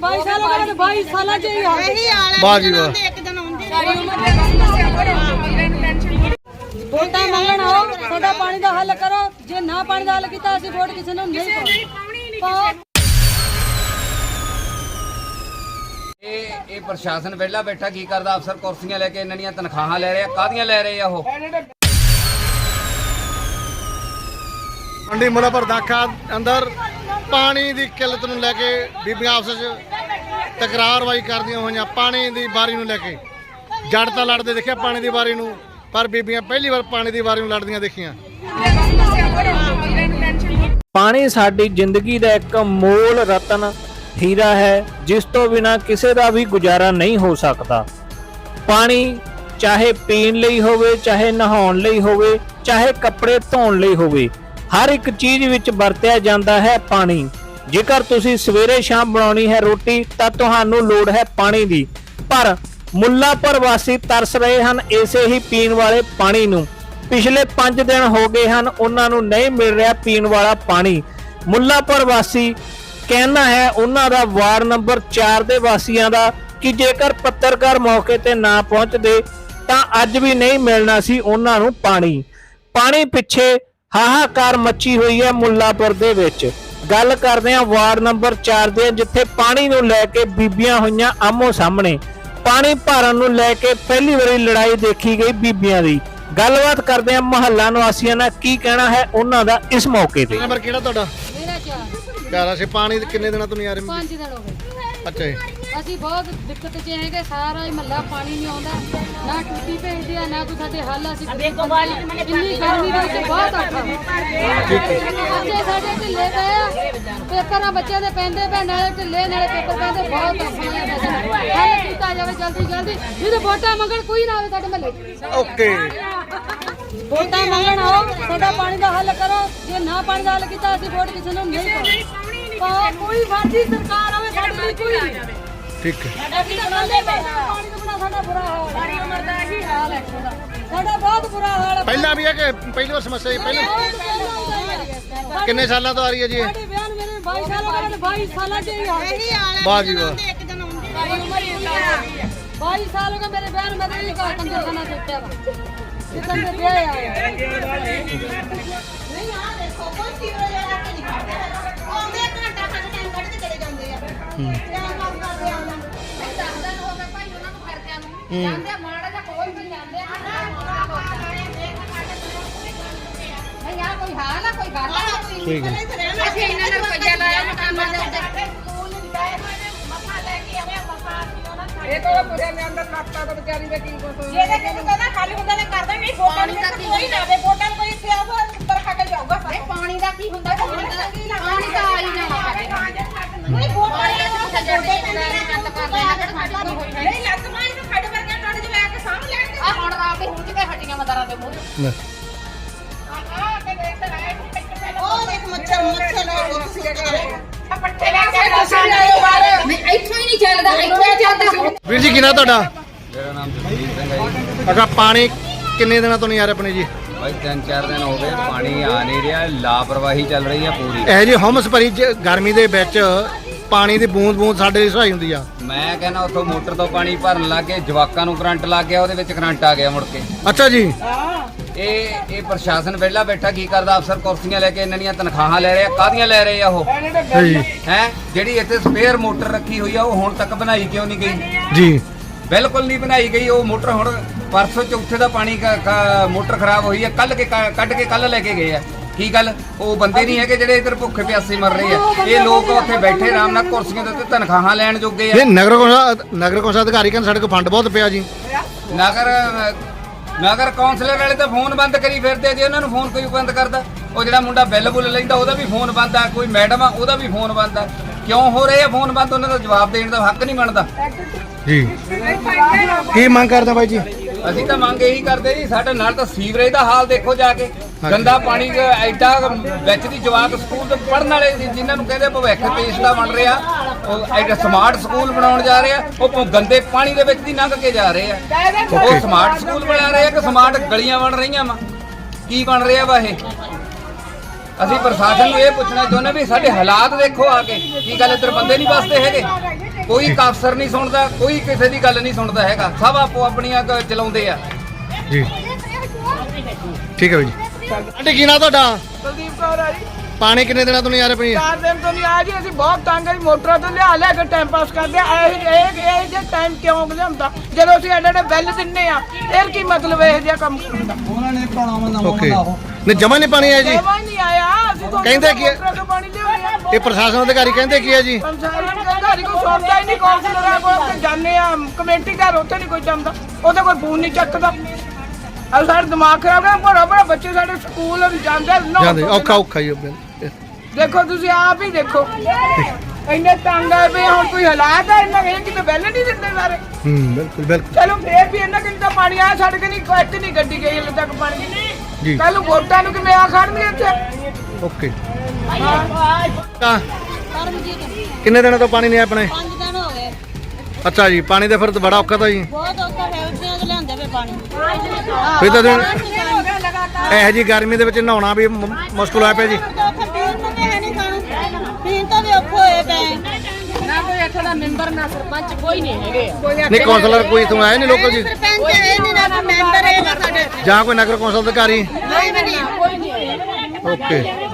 22 ਸਾਲ ਹੋ ਗਏ 22 ਸਾਲਾਂ ਚ ਹੀ ਹਾਲ ਇਹੀ ਹਾਲ ਹੈ ਵਾਹ ਜੀ ਵਾਹ। ਇੱਕ ਦਿਨ ਆਉਂਦੇ ਵੋਟਾਂ ਮੰਗਣ ਆਓ ਸਾਡਾ ਪਾਣੀ ਦਾ ਹੱਲ ਕਰੋ। ਜੇ ਨਾ ਪਾਣੀ ਦਾ ਹੱਲ ਕੀਤਾ ਅਸੀਂ ਵੋਟ ਕਿਸੇ ਨੂੰ ਨਹੀਂ ਪਾਉਣੀ। ਇਹ ਇਹ ਪ੍ਰਸ਼ਾਸਨ ਵਿਹਲਾ ਬੈਠਾ ਕੀ ਕਰਦਾ ਅਫਸਰ? ਕੁਰਸੀਆਂ ਲੈ ਕੇ ਇਹਨਾਂ ਦੀਆਂ ਤਨਖਾਹਾਂ ਲੈ ਰਹੇ। ਕਾਹਦੀਆਂ ਲੈ ਰਹੇ ਆ ਉਹ? ਮੰਡੀ ਮੁਲਾਪਰ ਦਾਖਾ ਅੰਦਰ ਪਾਣੀ ਦੀ ਕਿੱਲਤ ਨੂੰ ਲੈ ਕੇ ਬੀਬੀਆਂ ਆਪਸ ਵਿੱਚ ਤਕਰਾਰਵਾਈ ਕਰਦੀਆਂ ਹੋਈਆਂ, ਪਾਣੀ ਦੀ ਵਾਰੀ ਨੂੰ ਲੈ ਕੇ। ਜੜ ਤਾਂ ਲੜਦੇ ਦੇਖਿਆ ਪਾਣੀ ਦੀ ਵਾਰੀ ਨੂੰ, ਪਰ ਬੀਬੀਆਂ ਪਹਿਲੀ ਵਾਰ ਪਾਣੀ ਦੀ ਵਾਰੀ ਨੂੰ ਲੜਦੀਆਂ ਦੇਖੀਆਂ। ਪਾਣੀ ਸਾਡੀ ਜ਼ਿੰਦਗੀ ਦਾ ਇੱਕ ਮੂਲ ਰਤਨ ਹੀਰਾ ਹੈ, ਜਿਸ ਤੋਂ ਬਿਨਾ ਕਿਸੇ ਦਾ ਵੀ ਗੁਜ਼ਾਰਾ ਨਹੀਂ ਹੋ ਸਕਦਾ। ਪਾਣੀ ਚਾਹੇ ਪੀਣ ਲਈ ਹੋਵੇ, ਚਾਹੇ ਨਹਾਉਣ ਲਈ ਹੋਵੇ, ਚਾਹੇ ਕੱਪੜੇ ਧੋਣ ਲਈ ਹੋਵੇ ਹਰ ਇੱਕ ਚੀਜ਼ ਵਿੱਚ ਵਰਤਿਆ ਜਾਂਦਾ ਹੈ ਪਾਣੀ। ਜੇਕਰ ਤੁਸੀਂ ਸਵੇਰੇ ਸ਼ਾਮ ਬਣਾਉਣੀ ਹੈ ਰੋਟੀ, ਤਾਂ ਤੁਹਾਨੂੰ ਲੋੜ ਹੈ ਪਾਣੀ ਦੀ। ਪਰ ਮੁੱਲਾਪੁਰ ਵਾਸੀ ਤਰਸ ਰਹੇ ਹਨ ਇਸੇ ਹੀ ਪੀਣ ਵਾਲੇ ਪਾਣੀ ਨੂੰ। ਪਿਛਲੇ 5 ਦਿਨ ਹੋ ਗਏ ਹਨ ਉਹਨਾਂ ਨੂੰ ਨਹੀਂ ਮਿਲ ਰਿਹਾ ਪੀਣ ਵਾਲਾ ਪਾਣੀ। ਮੁੱਲਾਪੁਰ ਵਾਸੀ ਕਹਿਣਾ ਹੈ ਉਹਨਾਂ ਦਾ ਵਾਰਡ ਨੰਬਰ 4 ਦੇ ਵਾਸੀਆਂ ਦਾ ਕਿ ਜੇਕਰ ਪੱਤਰਕਾਰ ਮੌਕੇ ਤੇ ਨਾ ਪਹੁੰਚਦੇ, ਤਾਂ ਅੱਜ ਵੀ ਨਹੀਂ ਮਿਲਣਾ ਸੀ ਉਹਨਾਂ ਨੂੰ ਪਾਣੀ। ਪਾਣੀ ਪਿੱਛੇ ਹਾਹਾਕਾਰ ਮੱਚੀ ਹੋਈ ਹੈ ਮੁੱਲਾਪੁਰ ਦੇ ਵਿੱਚ। ਗੱਲ ਕਰਦੇ ਹਾਂ ਵਾਰਡ ਨੰਬਰ 4 ਦੇ ਜਿੱਥੇ ਪਾਣੀ ਨੂੰ ਲੈ ਕੇ ਬੀਬੀਆਂ ਹੋਈਆਂ ਆਮੋ ਸਾਹਮਣੇ। ਪਾਣੀ ਭਰਨ ਨੂੰ ਲੈ ਕੇ ਪਹਿਲੀ ਵਾਰੀ ਲੜਾਈ ਦੇਖੀ ਗਈ ਬੀਬੀਆਂ ਦੀ। ਗੱਲਬਾਤ ਕਰਦੇ ਹਾਂ ਮਹੱਲਾ ਨਿਵਾਸੀਆਂ ਨਾਲ ਕੀ ਕਹਿਣਾ ਹੈ ਉਹਨਾਂ ਦਾ ਇਸ ਮੌਕੇ ਤੇ? ਨੰਬਰ ਕਿਹੜਾ ਤੁਹਾਡਾ? ਮੇਰਾ ਚਾਰ। ਘਰ ਅਸੀਂ ਪਾਣੀ ਕਿੰਨੇ ਦਿਨਾਂ ਤੋਂ ਨਹੀਂ ਆ ਰਹੇ? ਪੰਜ ਦਿਨ ਹੋ ਗਏ। ਅੱਛਾ ਜੀ। ਅਸੀਂ ਬਹੁਤ ਦਿੱਕਤ 'ਚ ਹੈਗੇ ਸਾਰਾ ਹੀ ਮਹੱਲਾ ਪਾਣੀ ਨਹੀਂ ਆਉਂਦਾ ਨਾ ਟੂਟੀ ਭੇਜਦੇ ਆ ਨਾ ਕੋਈ ਸਾਡੇ ਹੱਲ ਅਸੀਂ ਇੰਨੀ ਗਰਮੀ ਦੇ ਵਿੱਚ ਬਹੁਤ ਔਖਾ। ਬੱਚੇ ਸਾਡੇ ਢਿੱਲੇ ਪਏ ਆ ਪੇਪਰਾਂ ਬੱਚਿਆਂ ਦੇ ਪੈਂਦੇ ਪਏ ਨਾਲੇ ਢਿੱਲੇ ਨਾਲੇ ਪੇਪਰ ਪੈਂਦੇ ਬਹੁਤ ਔਖਾ ਹੈ। ਹੱਲ ਕੀਤਾ ਜਾਵੇ ਜਲਦੀ ਜਲਦੀ। ਜਿਹਦੇ ਵੋਟਾਂ ਮੰਗਣ ਕੋਈ ਨਾ ਆਵੇ ਸਾਡੇ ਮਹੱਲੇ ਓਕੇ। ਵੋਟਾਂ ਮੰਗਣ ਆਓ ਸਾਡਾ ਪਾਣੀ ਦਾ ਹੱਲ ਕਰੋ। ਜੇ ਨਾ ਪਾਣੀ ਦਾ ਹੱਲ ਕੀਤਾ ਅਸੀਂ ਵੋਟ ਕਿਸੇ ਨੂੰ ਨਹੀਂ ਪਾਉਣੀ। ਪਾ ਕੋਈ ਮਰਜ਼ੀ ਸਰਕਾਰ ਆਵੇ ਸਾਡੇ ਲਈ ਕੋਈ ਨਹੀਂ। ਠੀਕ ਹੈ। ਤਾਂ ਕੱਲੇ ਬੈਠੇ ਹਾਂ, ਪਾਣੀ ਤੋਂ ਬਿਨਾਂ ਸਾਡਾ ਬੁਰਾ ਹਾਲ ਹੈ। ਸਾਰੀ ਉਮਰ ਦਾ ਇਹੀ ਹਾਲ ਹੈ ਇੱਥੋਂ ਦਾ। ਸਾਡਾ ਬਹੁਤ ਬੁਰਾ ਹਾਲ ਹੈ। ਪਹਿਲਾਂ ਵੀ ਹੈ ਕਿ ਪਹਿਲੀ ਵਾਰ ਸਮੱਸਿਆ ਜੀ ਪਹਿਲਾਂ? ਹੈ। ਕਿੰਨੇ ਸਾਲਾਂ ਤੋਂ ਆ ਰਹੀ ਹੈ ਜੀ ਇਹ? ਸਾਡੇ ਵਿਆਹ ਨੂੰ ਮੇਰੇ 22 ਸਾਲ ਹੋ ਗਏ 22 ਸਾਲਾਂ ਚ ਹੀ ਹਾਲ ਹੈ। ਹਾਲ ਹੈ ਵਾਹ ਜੀ ਵਾਹ। ਇੱਕ ਦਿਨ ਆਉਂਦੇ। ਸਾਰੀ ਉਮਰ ਹੀ ਇੰਨਾ ਹੋ ਗਈ ਹੈ। 22 ਸਾਲ ਹੋ ਗਏ ਮੇਰੇ ਵਿਆਹ ਨੂੰ ਮੈਂ ਤਾਂ ਇਹ ਕਹਾ ਕੰਜਰਖਾਨਾ ਦੇਖਿਆ ਵਾ। ਜਿੱਦਾਂ ਦੇ ਵਿਆਹ ਆਇਆ ਨਹੀਂ ਆ ਦੇਖੋ ਕੋਈ ਸੀਵਰੇਜ ਵਾਲਾ ਕੇ ਨਹੀਂ ਖੜਦਾ ਆਉਂਦੇ ਘੰਟਾ ਖੰਡ ਟਾਈਮ ਕੱਢ ਕੇ ਚਲੇ ਜਾਂਦੇ ਆ। ਕਿਆ ਕੰਮ ਕਰਦੇ ਆ। ਨੂੰ ਜਾਂਦੇ ਆ, ਮਾੜਾ ਜਿਹਾ ਕੋਈ ਵੀ ਜਾਂਦੇ ਆ, ਨਹੀਂ ਆ। ਕੋਈ ਹਾਲ ਆ ਕੋਈ ਗੱਲ ਆ? ਕੋਈ ਠੀਕ ਹੈ ਅਸੀਂ ਇਹਨਾਂ ਨੇ ਰੁਪਈਆ ਲਾਇਆ ਮਕਾਨਾਂ ਦੇ ਉੱਤੇ ਇਹ ਤਾਂ ਪੁਰਿਆਂ ਦੇ ਅੰਦਰ ਲੱਤਾਂ ਤੋਂ ਵਿਚਾਰੀ ਦੇ ਕੀ ਕੁਛ ਹੋਇਆ। ਜਿਹਦੇ ਕਿਸੇ ਦਾ ਨਾ ਹੱਲ ਹੁੰਦਾ ਤਾਂ ਕਰਦਾ ਨਹੀਂ ਵੋਟਾਂ ਨੂੰ ਤਾਂ ਕੋਈ ਨਾ ਦੇ ਵੋਟਾਂ ਨੂੰ ਕੋਈ ਇੱਥੇ ਆਊਗਾ ਉੱਪਰ ਖਾ ਕੇ ਜਾਊਗਾ ਨਹੀਂ ਪਾਣੀ ਦਾ ਕੀ ਹੁੰਦਾ? ਪਾਣੀ ਦਾ ਪਾਣੀ ਤਾਂ ਆ ਹੀ ਜਾਣਾ ਸਾਡੇ ਨਹੀਂ ਵੋਟਾਂ ਪਾਣੀ ਨੂੰ ਦਾ ਕਿੱਥੇ ਜੋੜੇ ਪੈਂਦੇ ਕੱਟ ਕਰਦੇ ਇਹਨਾਂ ਦੇ ਸਾਡੇ ਕੋਲ ਹੋਈ ਨਹੀਂ ਲੈ। ਉਹ ਦੇਖ ਮੱਛਰ ਮੱਛਰ ਹੀ ਵੀਰ ਜੀ ਕਿਹਨਾਂ ਤੁਹਾਡਾ? ਮੇਰਾ ਨਾਮ ਜਸਵੀਰ ਸਿੰਘ ਹੈ ਜੀ। ਅੱਛਾ ਪਾਣੀ ਕਿੰਨੇ ਦਿਨਾਂ ਤੋਂ ਨਹੀਂ ਆ ਰਿਹਾ ਆਪਣੇ ਜੀ? ਬਾਈ ਤਿੰਨ ਚਾਰ ਦਿਨ ਹੋ ਗਏ ਪਾਣੀ ਆ ਨਹੀਂ ਰਿਹਾ ਲਾਪਰਵਾਹੀ ਚੱਲ ਰਹੀ ਹੈ ਪੂਰੀ। ਇਹ ਜੀ ਹਮਸ ਭਰੀ ਜ- ਗਰਮੀ ਦੇ ਵਿੱਚ ਪਾਣੀ ਦੀ ਬੂੰਦ ਬੂੰਦ ਸਾਡੇ ਲਈ ਸਹਾਈ ਹੁੰਦੀ ਆ। ਮੈਂ ਕਹਿੰਦਾ ਉੱਥੋਂ ਮੋਟਰ ਤੋਂ ਪਾਣੀ ਭਰਨ ਲੱਗ ਗਏ ਜਵਾਕਾਂ ਨੂੰ ਕਰੰਟ ਲੱਗ ਗਿਆ ਉਹਦੇ ਵਿੱਚ ਕਰੰਟ ਆ ਗਿਆ ਮੁੜ ਕੇ। ਅੱਛਾ ਜੀ। ਇਹ ਇਹ ਪ੍ਰਸ਼ਾਸਨ ਵਿਹਲਾ ਬੈਠਾ ਕੀ ਕਰਦਾ? ਅਫਸਰ ਕੁਰਸੀਆਂ ਲੈ ਕੇ ਇਹਨਾਂ ਦੀਆਂ ਤਨਖਾਹਾਂ ਲੈ ਰਹੇ ਆ ਕਾਹਦੀਆਂ ਲੈ ਰਹੇ ਆ ਉਹ? ਜੀ ਹੈ? ਜਿਹੜੀ ਇੱਥੇ ਸਪੇਅਰ ਮੋਟਰ ਰੱਖੀ ਹੋਈ ਆ ਉਹ ਹੁਣ ਤੱਕ ਬਣਾਈ ਕਿਉਂ ਨਹੀਂ ਗਈ? ਜੀ। ਬਿਲਕੁਲ ਨਹੀਂ ਬਣਾਈ ਗਈ ਉਹ ਮੋਟਰ ਹੁਣ ਪਰਸੋਂ ਚੌਥੇ ਦਾ ਪਾਣੀ ਮੋਟਰ ਖਰਾਬ ਹੋਈ ਹੈ ਕੱਲ ਕ- ਕੱਢ ਕੇ ਕੱਲ ਲੈ ਕੇ ਗਏ ਆ। ਕੀ ਗੱਲ? ਉਹ ਬੰਦੇ ਨਹੀਂ ਹੈਗੇ ਜਿਹੜੇ ਇੱਧਰ ਭੁੱਖੇ ਪਿਆਸੇ ਮਰ ਰਹੇ ਆ। ਇਹ ਲੋਕ ਉੱਥੇ ਬੈਠੇ ਆਰਾਮ ਨਾਲ ਕੁਰਸੀਆਂ ਦੇ ਉੱਤੇ ਤਨਖਾਹਾਂ ਲੈਣ ਜੋਗੇ ਆ। ਇਹ ਨਗਰ ਕੌਂਸਲ ਨਗਰ ਕੌਂਸਲ ਅਧਿਕਾਰੀ ਕਹਿੰਦੇ ਸਾਡੇ ਕੋਲ ਫੰਡ ਬਹੁਤ ਪਿਆ ਜੀ। ਨਗਰ ਨਗਰ ਕੌਂਸਲਰ ਵਾਲੇ ਤਾਂ ਫੋਨ ਬੰਦ ਕਰੀ ਫਿਰਦੇ ਜੀ ਉਹਨਾਂ ਨੂੰ ਫੋਨ ਕੋਈ ਬੰਦ ਕਰਦਾ ਉਹ ਜਿਹੜਾ ਮੁੰਡਾ ਬਿੱਲ ਬੁੱਲ ਲੈਂਦਾ ਉਹਦਾ ਵੀ ਫੋਨ ਬੰਦ ਆ ਕੋਈ ਮੈਡਮ ਆ ਉਹਦਾ ਵੀ ਫੋਨ ਬੰਦ ਆ। ਕਿਉਂ ਹੋ ਰਹੇ ਆ ਫੋਨ ਬੰਦ? ਉਹਨਾਂ ਦਾ ਜਵਾਬ ਦੇਣ ਦਾ ਹੱਕ ਨਹੀਂ ਬਣਦਾ। ਜੀ। ਕੀ ਮੰਗ ਕਰਦੇ ਬਾਈ ਜੀ? ਅਸੀਂ ਤਾਂ ਮੰਗ ਇਹੀ ਕਰਦੇ ਜੀ ਸਾਡੇ ਨਾਲ ਤਾਂ ਸੀਵਰੇਜ ਦਾ ਹਾਲ ਦੇਖੋ ਜਾ ਕੇ। ਗੰਦਾ ਪਾਣੀ ਦਾ ਐਡਾ ਵਿੱਚ ਦੀ ਜਵਾਕ ਸਕੂਲ ਤੇ ਪੜਨ ਵਾਲੇ ਸੀ, ਜਿਨ੍ਹਾਂ ਨੂੰ ਕਹਿੰਦੇ ਭਵਿੱਖ ਦੇਸ਼ ਦਾ ਬਣ ਰਿਹਾ। ਉਹ ਐਡਾ ਸਮਾਰਟ ਸਕੂਲ ਬਣਾਉਣ ਜਾ ਰਹੇ ਆ ਉਹ ਗੰਦੇ ਪਾਣੀ ਦੇ ਵਿੱਚ ਦੀ ਲੰਘ ਕੇ ਜਾ ਰਹੇ ਆ। ਉਹ ਸਮਾਰਟ ਸਕੂਲ ਬਣਾ ਰਹੇ ਆ ਕਿ ਸਮਾਰਟ ਗਲੀਆਂ ਬਣ ਰਹੀਆਂ ਵਾ? ਕੀ ਬਣ ਰਿਹਾ ਵਾ ਇਹ? ਅਸੀਂ ਪ੍ਰਸ਼ਾਸਨ ਨੂੰ ਇਹ ਪੁੱਛਣਾ ਚਾਹੁੰਦੇ ਵੀ ਸਾਡੇ ਹਾਲਾਤ ਦੇਖੋ ਆ ਕੇ ਕੀ ਗੱਲ ਇੱਧਰ ਬੰਦੇ ਨਹੀਂ ਵਸਦੇ ਹੈਗੇ? ਕੋਈ ਅਫਸਰ ਨਹੀਂ ਸੁਣਦਾ ਕੋਈ ਕਿਸੇ ਦੀ ਗੱਲ ਨਹੀਂ ਸੁਣਦਾ ਹੈਗਾ। ਸਭ ਆਪੋ ਆਪਣੀਆਂ ਚਲਾਉਂਦੇ ਆ। ਜੀ। ਠੀਕ ਹੈ ਜੀ। ਆਂਟੀ ਕੀ ਨਾਂ ਤੁਹਾਡਾ? ਕੁਲਦੀਪ ਕੌਰ ਆ ਜੀ। ਪਾਣੀ ਕਿੰਨੇ ਦਿਨਾਂ ਤੋਂ ਨਹੀਂ ਆ ਰਿਹਾ ਪਈ ਚਾਰ ਦਿਨ ਤੋਂ ਨਹੀਂ ਆ ਜੀ ਅਸੀਂ ਬਹੁਤ ਤੰਗ ਆ ਜੀ ਮੋਟਰਾਂ ਤੋਂ ਲਿਆ ਲਿਆ ਕੇ ਟਾਈਮ ਪਾਸ ਕਰਦੇ ਆ। ਇਹ ਇਹ ਇਹ ਜੇ ਟਾਈਮ ਕਿਉਂ ਲਿਆਉਂਦਾ? ਜਦੋਂ ਅਸੀਂ ਐਡੇ ਐਡੇ ਬਿੱਲ ਦਿੰਨੇ ਆ ਇਹ ਕੀ ਮਤਲਬ ਇਹ ਜਿਹਾ ਕੰਮ ਕਰਨ ਦਾ? ਓਕੇ ਨਹੀਂ ਜਮਾ ਨਹੀਂ ਪਾਣੀ ਆਇਆ ਜੀ? ਜਮਾ ਹੀ ਨਹੀਂ ਆਇਆ। ਅਸੀਂ ਤਾਂ ਕਹਿੰਦੇ ਕੀ ਹੈ? ਮੋਟਰਾਂ ਤੋਂ ਪਾਣੀ ਲਿਆਉਂਦੇ ਆ ਇਹ ਪ੍ਰਸ਼ਾਸਨ ਅਧਿਕਾਰੀ ਕਹਿੰਦੇ ਕੀ ਹੈ ਜੀ? ਪੰਚਾਇਤ ਘਰ ਕੋਈ ਸੁਣਦਾ ਹੀ ਨਹੀਂ ਕੌਂਸਲਰਾਂ ਕੋਲ ਤੇ ਜਾਂਦੇ ਆ ਕਮੇਟੀ ਘਰ ਉੱਥੇ ਨਹੀਂ ਕੋਈ ਜਾਂਦਾ ਉਹਦਾ ਕੋਈ ਫੋਨ ਨਹੀਂ ਚੱਕਦਾ। ਆ ਸਾਡਾ ਦਿਮਾਗ ਖਰਾਬ ਹੈ ਬੜਾ ਬੜਾ ਬੱਚੇ ਸਾਡੇ ਸਕੂਲ ਜਾਂਦੇ ਨੌ ਜਾਂਦੇ ਔਖਾ ਔਖਾ ਹੀ ਆ ਬਿਲ ਦੇਖੋ ਤੁਸੀਂ ਆਪ ਹੀ ਦੇਖੋ। ਇੰਨੇ ਤੰਗ ਆਏ ਵੀ ਹੁਣ ਕੋਈ ਹਾਲਾਤ ਹੈ ਇਹਨਾਂ ਇਹ ਕਿਤੇ ਬੈਲ ਨਹੀਂ ਦਿੰਦੇ ਸਾਰੇ। ਹੂੰ ਬਿਲਕੁਲ ਬਿਲਕੁਲ। ਚਲੋ ਫੇਰ ਵੀ ਇਹਨਾਂ ਕਿੰਨਾ ਪਾਣੀ ਆਇਆ ਸਾਡੇ ਕਿ ਨਹੀਂ ਕੋਈ ਇੱਥੇ ਨਹੀਂ ਗੱਡੀ ਗਈ ਹਲੇ ਤੱਕ ਪਾਣੀ। ਜੀ। ਕੱਲ ਨੂੰ ਵੋਟਾਂ ਨੂੰ ਕਿਵੇਂ ਆ ਖੜਨਗੇ ਇੱਥੇ? ਓਕੇ। ਹਾਂ। ਤਾਂ ਪਰਮਜੀਤ ਕਿੰਨੇ ਦਿਨਾਂ ਤੋਂ ਪਾਣੀ ਨਹੀਂ ਆਇਆ ਆਪਣੇ? 5 ਦਿਨ ਹੋ ਗਏ। ਅੱਛਾ ਜੀ ਪਾਣੀ ਦੇ ਫਿਰ ਤਾਂ ਬੜਾ ਔਖਾ ਤਾਂ ਜੀ। ਬਹੁਤ ਔਖਾ ਹੈ ਉੱਥੇ ਪਾਣੀ। ਫਿਰ ਤਾਂ ਇਹੋ ਜੀ ਗਰਮੀ ਦੇ ਵਿੱਚ ਨਹਾਉਣਾ ਵੀ ਮ- ਮੁਸ਼ਕਲ ਹੋਇਆ ਪਿਆ ਜੀ। ਪੀਣ ਤੋਂ ਵੀ ਔਖੇ ਹੋਏ ਪਏ। ਨਾ ਕੋਈ ਇੱਥੇ ਦਾ ਮੈਂਬਰ ਨਾ ਸਰਪੰਚ ਕੋਈ ਨਹੀਂ ਹੈਗੇ ਨਹੀਂ ਕਾਉਂਸਲਰ ਕੋਈ ਇਥੋਂ ਆਇਆ ਨਹੀਂ ਲੋਕਲ ਜੀ। ਸਰਪੰਚ ਇਹ ਨਹੀਂ ਨਾ ਮੈਂਬਰ ਇਹ ਨਾ ਸਾਡੇ। ਜਾਂ ਕੋਈ ਨਗਰ ਕੌਂਸਲ ਅਧਿਕਾਰੀ। ਨਹੀਂ। ਨਹੀਂ ਓਕੇ।